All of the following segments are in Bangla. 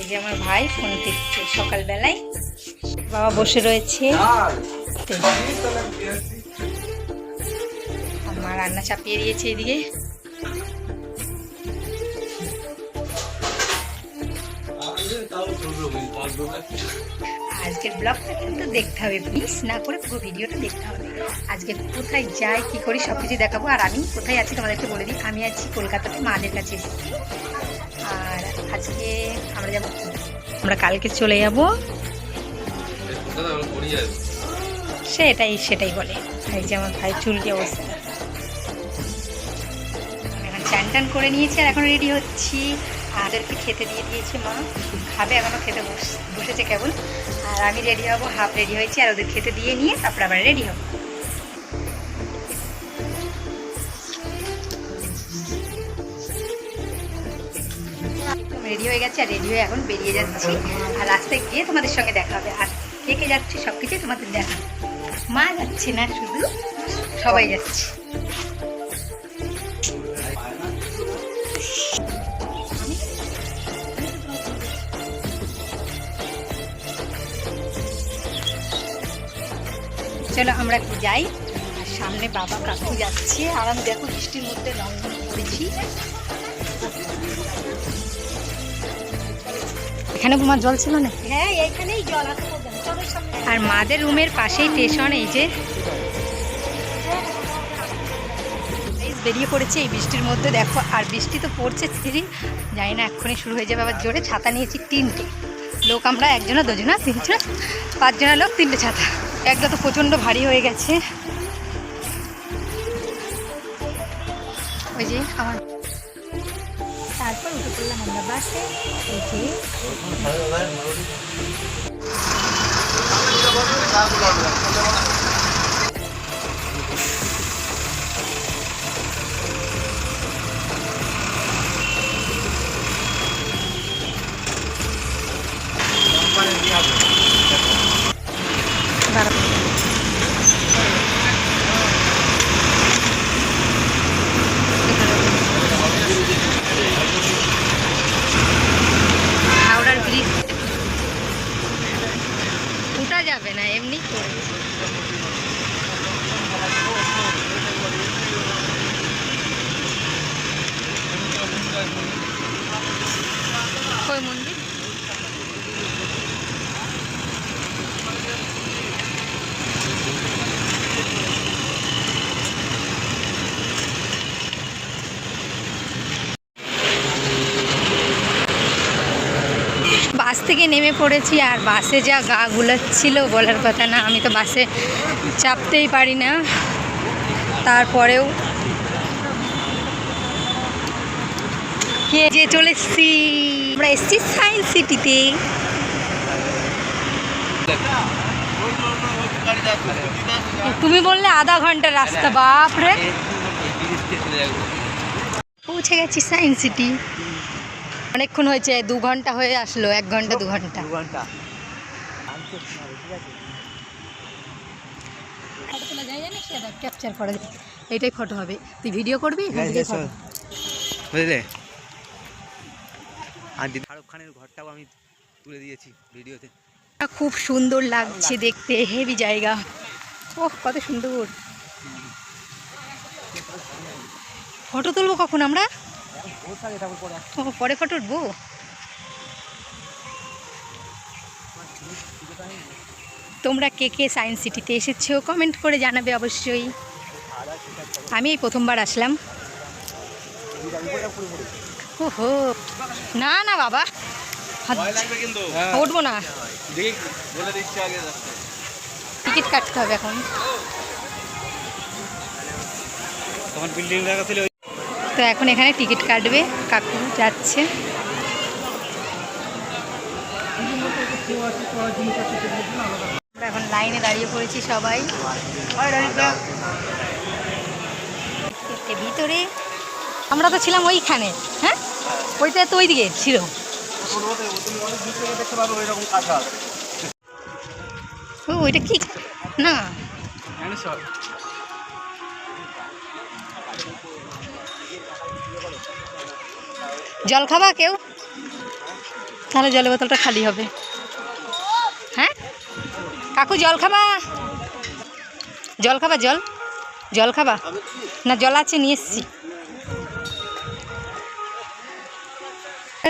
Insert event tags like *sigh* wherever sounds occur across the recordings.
এই যে আমার ভাই ফোন টিপছে সকালবেলায়। বাবা বসে রয়েছে। আমার রান্না চাপিয়ে দিয়েছে এদিকে। আজকের ব্লগটা কিন্তু দেখতে হবে প্লিজ না করে পুরো ভিডিওটা দেখতে হবে। আজকে কোথায় যাই, কি করি সব কিছু দেখাবো। আর আমি কোথায় আছি তোমাদেরকে বলে দিই, আমি আছি কলকাতাতে মাদের কাছে এসেছি। আর আজকে আমরা যাব আমরা কালকে চলে যাব। সেটাই সেটাই বলে। এই যে আমার ভাই চুল কি অবস্থা। এখন চান টান করে নিয়েছি, আর এখন রেডি হচ্ছি। আমাদেরকে খেতে দিয়ে দিয়েছে মা। খাবে এখনও খেতে বস- বসেছে কেবল। আর আমি রেডি হব হাফ রেডি হয়েছি, আর ওদের খেতে দিয়ে নিয়ে তারপর আবার রেডি হব। রেডি হয়ে গেছে, আর রেডি হয়ে এখন বেরিয়ে যাচ্ছি। আর রাস্তায় গিয়ে তোমাদের সঙ্গে দেখা হবে। আর কে কে যাচ্ছে সব কিছুই তোমাদের দেখা। মা যাচ্ছে না, শুধু সবাই যাচ্ছে। চলো আমরা একটু যাই। আর সামনে বাবা কাকু যাচ্ছে। আর আমি দেখো বৃষ্টির মধ্যে লঙ্ঘন করেছি। এখানে তোমার জল ছিল না? হ্যাঁ এইখানেই জল আর মাদের রুমের পাশেই স্টেশন এই যে। বেরিয়ে পড়েছে এই বৃষ্টির মধ্যে। দেখো আর বৃষ্টি তো পড়ছে ছিরি জানি না এক্ষুনি শুরু হয়ে যাবে। আবার জোরে ছাতা নিয়েছি তিনটে। লোক আমরা একজনা দুজনা তিনজনা পাঁচজনা লোক তিনটে ছাতা। একটা তো প্রচণ্ড ভারী হয়ে গেছে। ওই যে আমার তারপর উঠে পড়লাম আমরা বাসে। ওই যে হাওড়ার ব্রিজ উঠা যাবে না এমনি করেছে কই মন্দির বাস থেকে নেমে পড়েছি আর বাসে যা গা গুলাচ্ছিল বলার কথা না, আমি তো বাসে চাপতেই পারি না। তারপরেও যে চলে এসছি? আমরা এসছি সায়েন্স সিটিতে। তুমি বললে আধা ঘণ্টার রাস্তা, বাপরে। পৌঁছে গেছি সায়েন্স সিটি। অনেকক্ষণ হয়েছে দু ঘণ্টা হয়ে আসলো এক ঘণ্টা দু ঘণ্টা। ক্যাপচার করা যায় এটাই ফটো হবে। তুই ভিডিও করবি? photo। বুঝলে আর শাহরুখ খানের ঘরটাও আমি তুলে দিয়েছি ভিডিওতে খুব সুন্দর লাগছে দেখতে হেভি জায়গা। ওহ কত সুন্দর। ফটো তুলবো কখন আমরা? পরে ফটো উঠবো? তোমরা কে কে সায়েন্স সিটিতে এসেছ? কমেন্ট করে জানাবে অবশ্যই। আমি এই প্রথমবার আসলাম। ওহো, না না, বাবা। উঠবো না। টিকিট কাটতে হবে এখন। বিল্ডিং ছিল তো এখন এখানে টিকিট কাটবে কাকু যাচ্ছে। আমরা এখন লাইনে দাঁড়িয়ে পড়েছি সবাই। ভিতরে আমরা তো ছিলাম ওইখানে হ্যাঁ? ওইটা তো ওইদিকে ছিল। ও ওইটা কি? না। জল খাবা কেউ? তাহলে জলের বোতলটা খালি হবে। হ্যাঁ? কাকু, জল খাবা? জল খাবা, জল? জল খাবা? না, জল আছে, নিয়ে এসছি।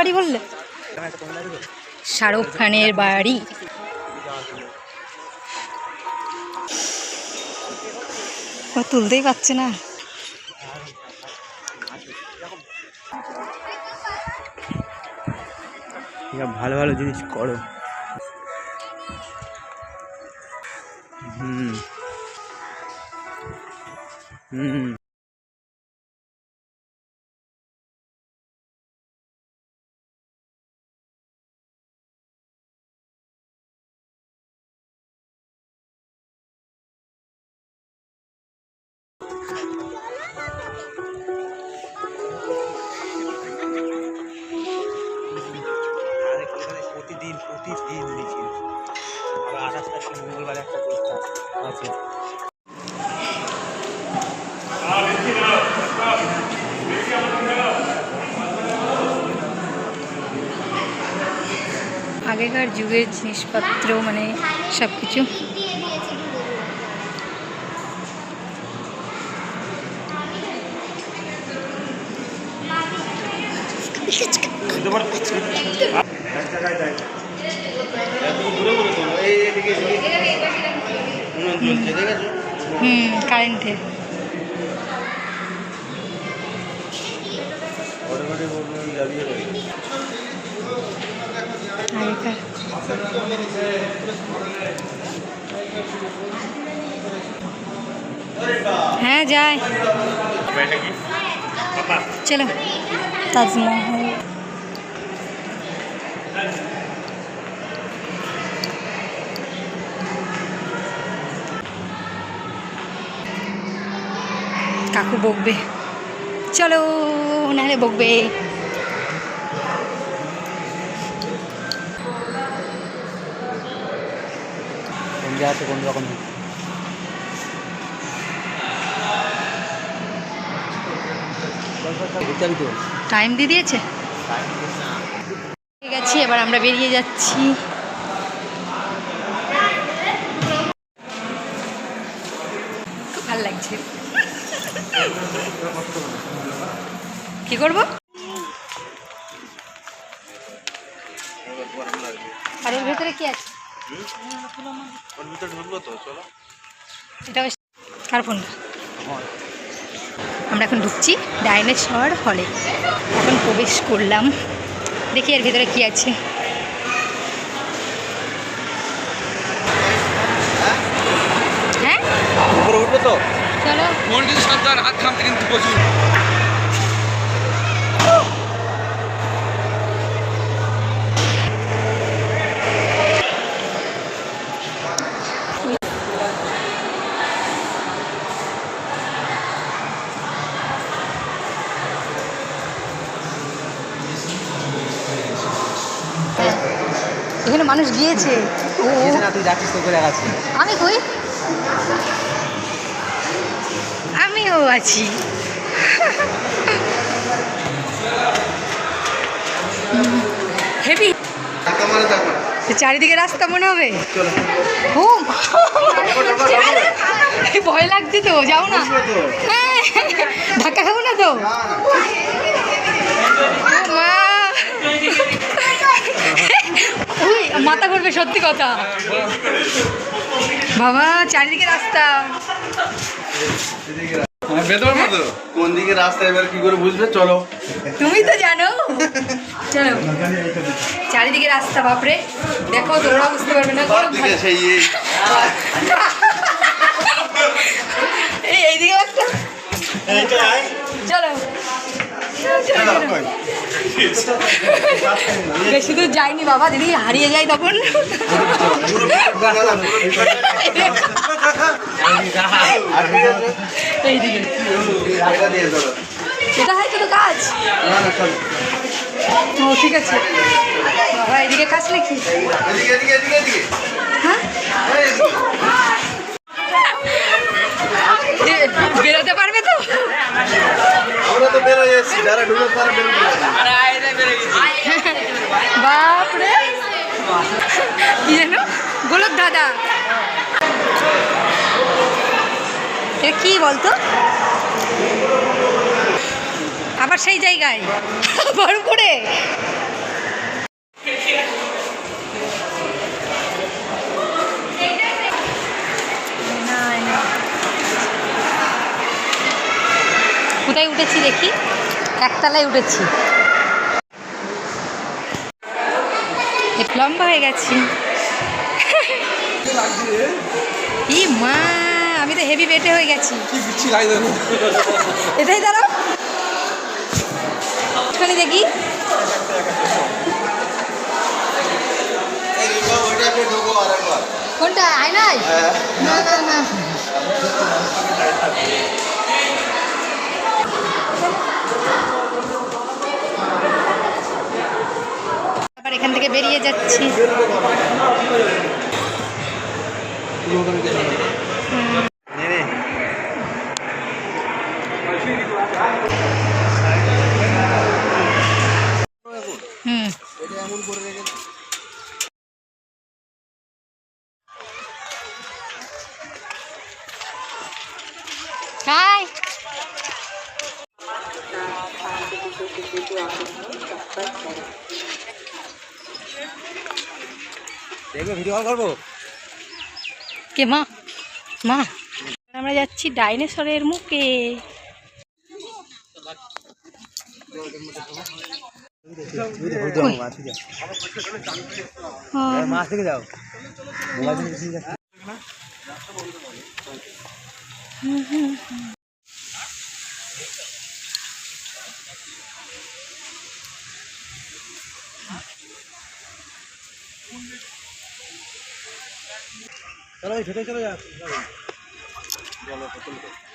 বাড়ি বললে? শাহরুখ খানের বাড়ি। তুলতেই পারছে না। ভালো ভালো জিনিস করো। হুম। হুম। আগেকার যুগের জিনিসপত্র মানে সব কিছু হুম কারেন্টের আগেকার হ্যাঁ যাই। চলো তাজমহল। কাকু বকবে। চলো নাহলে বকবে। জায়গাতে কোন রকম টাইম দিয়ে দিয়েছে? আছে এবার আমরা বেরিয়ে যাচ্ছি। আছে এটা কার ফোনটা? আমরা। এখন ঢুকছি ডাইনোসর হলে। এখন প্রবেশ করলাম। দেখি এর ভেতরে কি আছে। হ্যাঁ? উপরে উঠবে তো? চলো। কিন্তু সাবধান হাত থামতে কিন্তু প্রচুর। মানুষ গিয়েছে। ও না তুই যাচ্ছিস করে আছি আমি কই? আমিও আছি। হেভি। চারিদিকে রাস্তা মনে হবে? ভয় লাগছে তো যাও না। হ্যাঁ, ধাক্কা খাব না তো? মা। উই, মাথা করবে সত্যি কথা। বাবা চারিদিকে রাস্তা। কোন দিকে রাস্তা এবার কি করে বুঝবে? চলো। তুমি তো জানো। চলো। চারিদিকে রাস্তা বাপরে। দেখো তোমরা বুঝতে পারবে না গরম দিকে সেই এই। এই এইদিকে চলো, চলো। বেশি দূর যাইনি বাবা যদি হারিয়ে যাই তখন। এটা হয়তো তো কাজ? ও ঠিক আছে। বাবা এদিকে কাজ নাকি? এদিকে হ্যাঁ? বেরোয় এসেছি যারা ঢুকে তারা বেরোতে পারবে বাপ কি যেন? গোলক দাদা। এটা কি বলতো? আবার সেই জায়গায়। বড় করে কোথায় উঠেছি দেখি? একতলায় উঠেছি। লম্বা হয়ে গেছি। ই মা আমি তো হেভি বেটে হয়ে গেছি। এটাই দাঁড়াও। একটুখানি দেখি। কোনটা? আয় নাই না না না। থেকে বেরিয়ে যাচ্ছি। নে হুম এটা এমন করে রেখে হাই দেখবে ভিডিও কল করব? কে মা? মা? আমরা যাচ্ছি ডাইনোসরের মুখে। মাছ থেকে যাও। ওই ভেতরে চলে যাও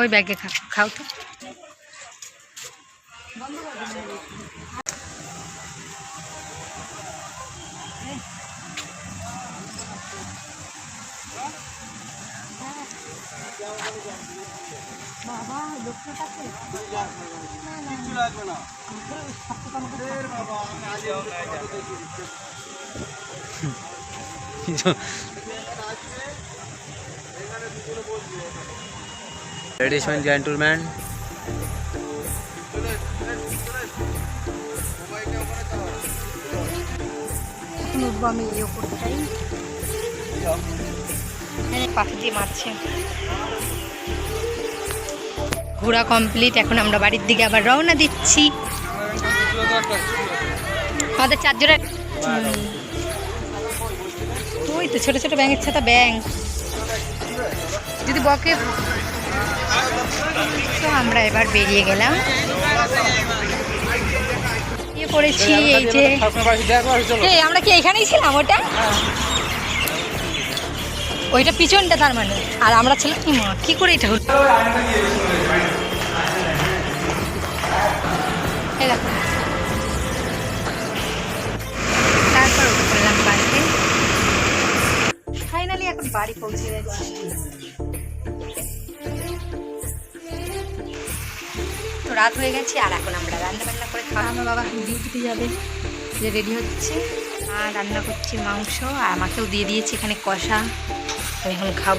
ওই ব্যাগে খাও খাও তো। Ladies *laughs* *laughs* *laughs* and gentlemen, দিয়ে মারছে। ঘোরা কমপ্লিট এখন আমরা বাড়ির দিকে আবার রওনা দিচ্ছি। আমাদের চারজনের ওই তো ছোট ছোট ব্যাঙের ছাতা ব্যাং যদি বকে। তো আমরা এবার বেরিয়ে গেলাম। ইয়ে পড়েছি এই যে এই আমরা কি এখানেই ছিলাম ওটা? ওইটা পিছনটা তার মানে। আর আমরা ছিলাম কি মা কি করে এটা হলো? তারপর উঠে পড়লাম বাড়িতে। ফাইনালি এখন বাড়ি পৌঁছে গেছি। রাত হয়ে গেছে আর এখন আমরা রান্না বান্না করে খাওয়া আমার বাবা ডিউটিতে যাবে। যে রেডি হচ্ছে। আর রান্না করছি মাংস আর আমাকেও দিয়ে দিয়েছি এখানে কষা। আমি এখন খাব।